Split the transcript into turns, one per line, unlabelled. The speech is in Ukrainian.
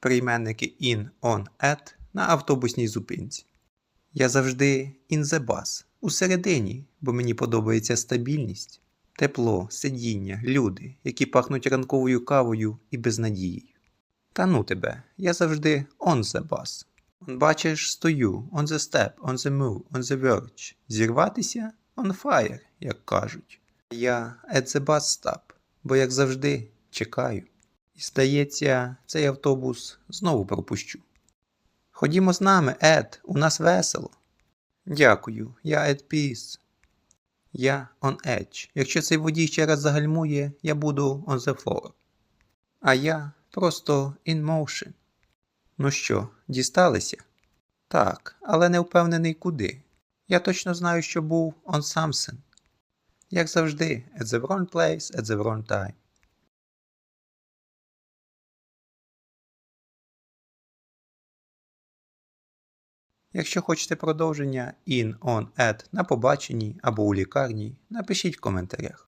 прийменники in, on, at на автобусній зупинці. Я завжди in the bus, усередині, бо мені подобається стабільність, тепло, сидіння, люди, які пахнуть ранковою кавою і безнадією. Та ну тебе, я завжди on the bus. Бачиш, стою, on the step, on the move, on the verge. Зірватися on fire, як кажуть. Я at the bus stop, бо як завжди чекаю. І здається, цей автобус знову пропущу. Ходімо з нами, Ед, у нас весело. Дякую, я at peace. Я on edge. Якщо цей водій ще раз загальмує, я буду on the floor. А я просто in motion. Ну що, дісталися? Так, але не впевнений куди. Я точно знаю, що був on something. Як завжди, at the wrong place, at the wrong time. Якщо хочете продовження in, on, at на побаченні або у лікарні, напишіть в коментарях.